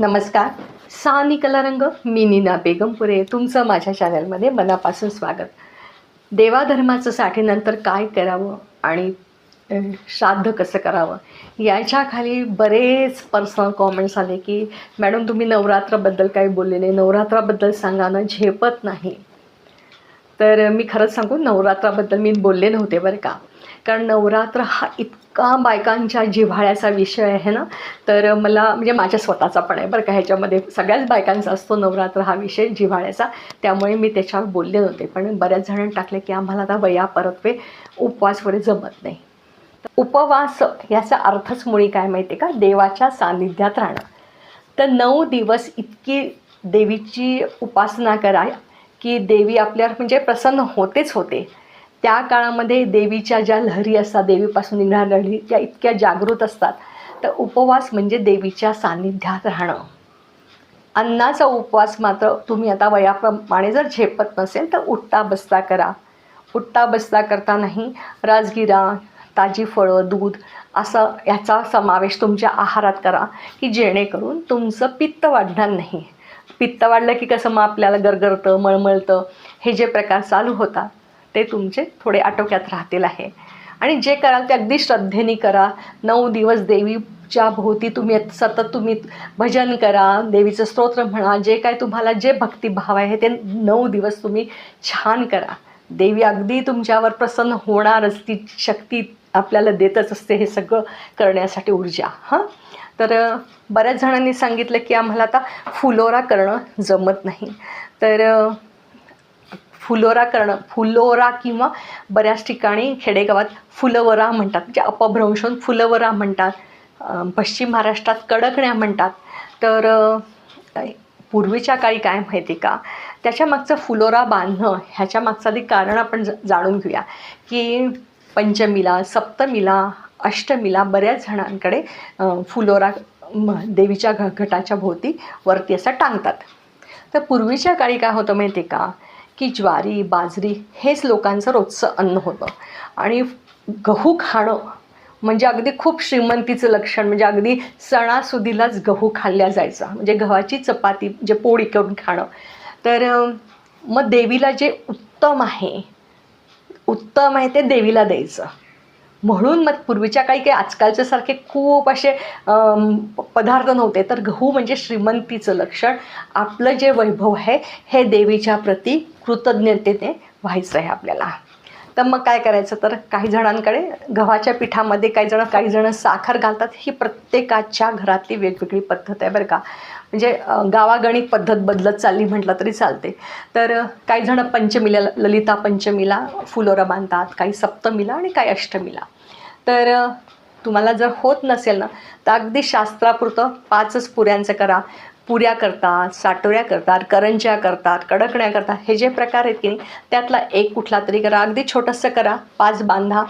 नमस्कार. सानी कलारंग मी नीना बेगमपुरे तुमचं माझ्या चॅनलमध्ये मनापासून स्वागत. देवाधर्माचं साठीनंतर काय करावं आणि श्राद्ध कसं करावं? याच्या खाली बरेच पर्सनल कॉमेंट्स आले की मॅडम तुम्ही नवरात्राबद्दल काही बोलले नाही. नवरात्राबद्दल सांगा ना झेपत नाही. तर मी खरंच सांगू नवरात्राबद्दल मी बोलले नव्हते बरं का. कारण नवरात्र हा इतका बायकांच्या जिव्हाळ्याचा विषय आहे ना? तर मला म्हणजे माझ्या स्वतःचा पण आहे बरं का. ह्याच्यामध्ये सगळ्याच बायकांचा असतो नवरात्र हा विषय जिव्हाळ्याचा. त्यामुळे मी त्याच्यावर बोलले नव्हते. पण बऱ्याच जणांनी टाकले की आम्हाला आता वया परतवे उपवास वगैरे जमत नाही. उपवास याचा अर्थच मुळी काय माहिती आहे का? देवाच्या सान्निध्यात राहणं. तर नऊ दिवस इतकी देवीची उपासना करा की देवी आपल्यावर म्हणजे प्रसन्न होतेच होते. त्या काळामध्ये देवीच्या ज्या लहरी असतात देवीपासून निघणाऱ्या लहरी त्या इतक्या जागृत असतात. तर उपवास म्हणजे देवीच्या सान्निध्यात राहणं. अन्नाचा उपवास मात्र तुम्ही आता वयाप्रमाणे जर झेपत नसेल तर उठता बसता करा. उठता बसता करतानाही राजगिरा ताजी फळं दूध असं याचा समावेश तुमच्या आहारात करा की जेणेकरून तुमचं पित्त वाढणार नाही. पित्त वाढलं की कसं मग आपल्याला गरगरतं मळमळतं हे जे प्रकार चालू होतात ते तुमचे थोडे आटोक्यात राहतील आहे. आणि जे कराल ते अगदी श्रद्धेने करा. नऊ दिवस देवीच्या भोवती तुम्ही सतत तुम्ही भजन करा. देवीचं स्तोत्र म्हणा जे काय तुम्हाला जे भक्तिभाव आहे ते नऊ दिवस तुम्ही छान करा. देवी अगदी तुमच्यावर प्रसन्न होणारच ती शक्ती आपल्याला देतच असते हे सगळं करण्यासाठी ऊर्जा हां? तर बऱ्याच जणांनी सांगितलं की आम्हाला आता फुलोरा करणं जमत नाही. तर फुलोरा करणं फुलोरा किंवा बऱ्याच ठिकाणी खेडेगावात फुलवरा म्हणतात. म्हणजे अपभ्रंश होऊन फुलवरा म्हणतात. पश्चिम महाराष्ट्रात कडकण्या म्हणतात. तर पूर्वीच्या काळी काय माहिती का? त्याच्या मागचं फुलोरा बांधणं ह्याच्या मागचं आधी कारण आपण ज- जाणून घेऊया. की पंचमीला सप्तमीला अष्टमीला बऱ्याच जणांकडे फुलोरा म, देवीच्या घ घटाच्या भोवती वरती असं टांगतात. तर पूर्वीच्या काळी काय होतं माहिती आहे का? की ज्वारी बाजरी हेच लोकांचं रोजचं अन्न होतं. आणि गहू खाणं म्हणजे अगदी खूप श्रीमंतीचं लक्षण म्हणजे अगदी सणासुदीलाच गहू खाल्ल्या जायचा. म्हणजे गव्हाची चपाती जे पोळी करून खाणं. तर मग देवीला जे उत्तम आहे उत्तम आहे ते देवीला द्यायचं. म्हणून मग पूर्वीच्या काळी काही आजकालच्या सारखे खूप असे पदार्थ नव्हते. तर गहू म्हणजे श्रीमंतीचं लक्षण. आपलं जे वैभव आहे हे देवीच्या प्रती कृतज्ञतेने व्हायचं आहे आपल्याला. तर मग काय करायचं? तर काही जणांकडे गव्हाच्या पिठामध्ये काही जण काही जण साखर घालतात. ही प्रत्येकाच्या घरातली वेगवेगळी पद्धत आहे बरं का. म्हणजे गावागणिक पद्धत बदलत चालली म्हटलं तरी चालते. तर काही जण पंचमीला ललिता पंचमीला फुलोरं बांधतात काही सप्तमीला आणि काही अष्टमीला. तर तुम्हाला जर होत नसेल ना तर अगदी शास्त्रापुरतं पाचच पुऱ्यांचं करा. पुऱ्या करतात साटोऱ्या करतात करंज्या करतात कडकण्या करतात हे जे प्रकार आहेत की नाही त्यातला एक कुठला तरी करा. अगदी छोटंसं करा पाच बांधा.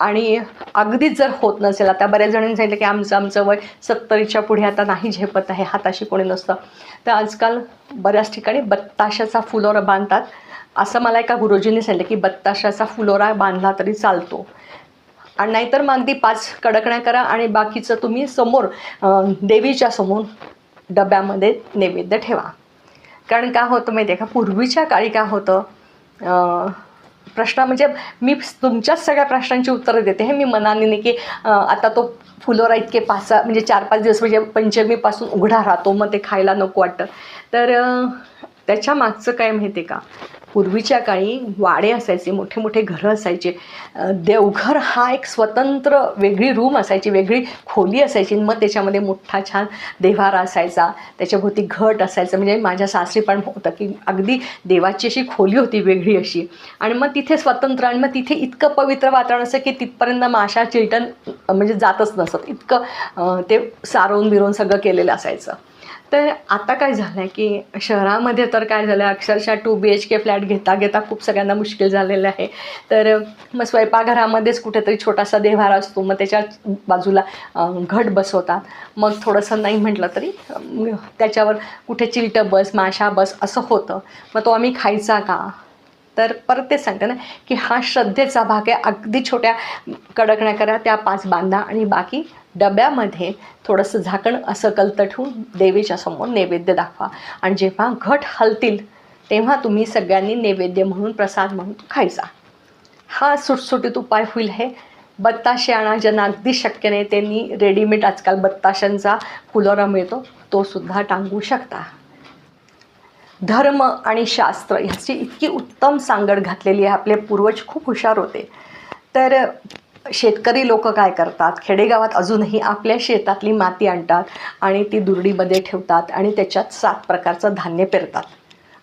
आणि अगदीच जर होत नसेल आता बऱ्याच जणांनी सांगितलं की आमचं आमचं वय सत्तरीच्या पुढे आता नाही झेपत आहे हाताशी कोणी नसतं. तर आजकाल बऱ्याच ठिकाणी बत्ताशाचा फुलोरा बांधतात. असं मला एका गुरुजींनी सांगितलं की बत्ताशाचा फुलोरा बांधला तरी चालतो. आणि नाहीतर मग अगदी पाच कडकण्या करा आणि बाकीचं तुम्ही समोर देवीच्या समोर डब्यामध्ये नैवेद्य ठेवा. कारण का होतं माहिती आहे का? पूर्वीच्या काळी का होतं? प्रश्न म्हणजे मी तुमच्याच सगळ्या प्रश्नांची उत्तरं देते. हे मी मनाने नाही की आता तो फुलोरा इतके पाच सहा म्हणजे चार पाच दिवस म्हणजे पंचमीपासून उघडा राहतो मग ते खायला नको वाटतं. तर त्याच्या मागचं काय माहिती आहे का? पूर्वीच्या काळी वाडे असायचे मोठे मोठे घरं असायचे. देवघर हा एक स्वतंत्र वेगळी रूम असायची वेगळी खोली असायची. मग त्याच्यामध्ये मोठा छान देव्हारा असायचा. त्याच्याभोवती घट असायचं. म्हणजे माझ्या सासरी पण होतं की अगदी देवाची अशी खोली होती वेगळी अशी. आणि मग तिथे स्वतंत्र आणि मग तिथे इतकं पवित्र वातावरण असं की तिथपर्यंत माशा चिल्टन म्हणजे जातच नसत. इतकं ते सारवून बिरवून सगळं केलेलं असायचं. तर आता काय झालं आहे की शहरामध्ये तर काय झालं आहे अक्षरशः two B H K flat घेता घेता खूप सगळ्यांना मुश्किल झालेलं आहे. तर मग स्वयंपाकघरामध्येच कुठेतरी छोटासा देव्हारा असतो मग त्याच्या बाजूला घट बसवतात. मग थोडंसं नाही म्हटलं तरी त्याच्यावर कुठे चिलटं बस माशा बस असं होतं. मग तो आम्ही खायचा का? तर परत ते सांगते ना की हा श्रद्धेचा भाग आहे. अगदी छोट्या कडकण्या करा त्या पाच बांधा आणि बाकी डब्यामध्ये थोडंसं झाकण असं कलतं ठेवून देवीच्या समोर नैवेद्य दाखवा. आणि जेव्हा घट हलतील तेव्हा तुम्ही सगळ्यांनी नैवेद्य म्हणून प्रसाद म्हणून खायचा. हा सुटसुटीत उपाय होईल हे बत्ताशे आणा ज्यांना अगदी शक्य नाही त्यांनी रेडीमेड आजकाल बत्ताशांचा फुलोरा मिळतो तो सुद्धा टांगू शकता. धर्म आणि शास्त्र ह्याची इतकी उत्तम सांगड घातलेली आहे. आपले पूर्वज खूप हुशार होते. तर शेतकरी लोक काय करतात? खेडेगावात अजूनही आपल्या शेतातली माती आणतात आणि ती दुरडीमध्ये ठेवतात आणि त्याच्यात सात प्रकारचं धान्य पेरतात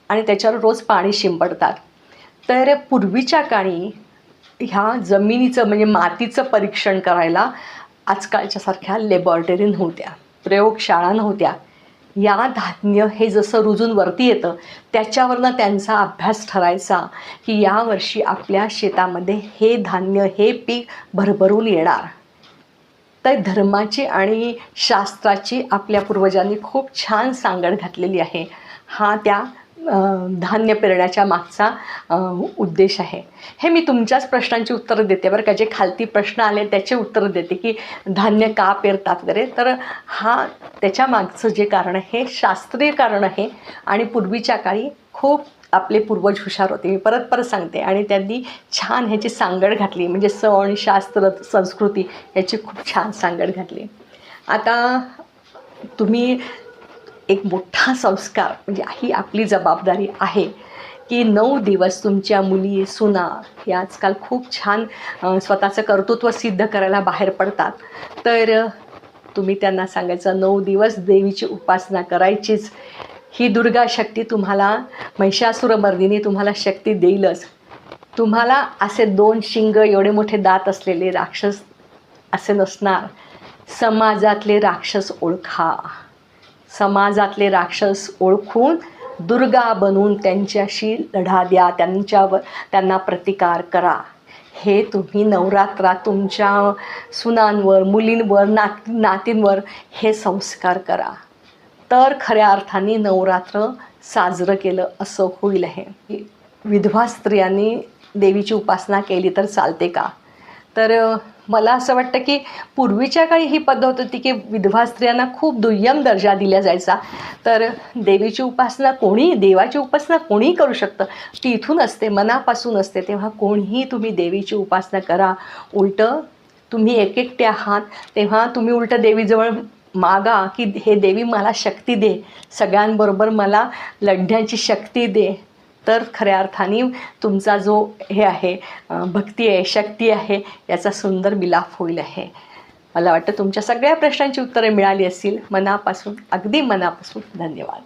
आणि त्याच्यावर रोज पाणी शिंपडतात. तर पूर्वीच्या काळी ह्या जमिनीचं म्हणजे मातीचं परीक्षण करायला आजकालच्यासारख्या लेबॉरेटरी नव्हत्या. प्रयोगशाळा नव्हत्या. या धान्य हे जसं रुजून वरती येतं त्याच्यावरनं त्यांचा अभ्यास ठरायचा की यावर्षी आपल्या शेतामध्ये हे धान्य हे पीक भरभरून येणार. तर धर्माची आणि शास्त्राची आपल्या पूर्वजांनी खूप छान सांगड घातलेली आहे. हा त्या धान्य पेरण्याच्या मागचा उद्देश आहे. हे मी तुमच्याच प्रश्नांची उत्तरं देते बरं का. जे खालती प्रश्न आले त्याचे उत्तरं देते की धान्य का पेरतात वगैरे. तर हा त्याच्या मागचं जे कारण आहे हे शास्त्रीय कारण आहे आणि पूर्वीच्या काळी खूप आपले पूर्वज हुशार होते. मी परत परत सांगते. आणि त्यांनी छान ह्याची सांगड घातली. म्हणजे सण शास्त्र संस्कृती याची खूप छान सांगड घातली. आता तुम्ही एक मोठा संस्कार म्हणजे ही आपली जबाबदारी आहे की नऊ दिवस तुमच्या मुली सुना हे आजकाल खूप छान स्वतःचं कर्तृत्व सिद्ध करायला बाहेर पडतात. तर तुम्ही त्यांना सांगायचं नऊ दिवस देवीची उपासना करायचीच. ही दुर्गा शक्ती तुम्हाला महिषासुरमर्दिनी तुम्हाला शक्ती देईलच. तुम्हाला असे दोन शिंग एवढे मोठे दात असलेले राक्षस असे नसणार. समाजातले राक्षस ओळखा. समाजातले राक्षस ओळखून दुर्गा बनून त्यांच्याशी लढा द्या त्यांच्यावर त्यांना प्रतिकार करा. हे तुम्ही नवरात्रात तुमच्या सुनांवर मुलींवर नात नातींवर हे संस्कार करा. तर खऱ्या अर्थाने नवरात्र साजरं केलं असं होईल हे. विधवा स्त्रियांनी देवीची उपासना केली तर चालते का? तर मला असं वाटतं की पूर्वीच्या काळी ही पद्धत होती की विधवा स्त्रियांना खूप दुय्यम दर्जा दिला जायचा. तर देवीची उपासना कोणी देवाची उपासना कोणीही करू शकतं? ती इथून असते मनापासून असते. तेव्हा कोणीही तुम्ही देवीची उपासना करा. उलटं तुम्ही एक एकटे आहात तेव्हा तुम्ही उलटं देवीजवळ मागा की हे देवी मला शक्ती दे. सगळ्यांबरोबर मला लढण्याची शक्ती दे. तर खऱ्या अर्थाने तुमचा जो हे आहे भक्ती आहे शक्ती आहे याचा सुंदर मिलाफ होईल आहे. मला वाटतं तुमच्या सगळ्या प्रश्नांची उत्तरे मिळाली असतील. मनापासून अगदी मनापासून धन्यवाद.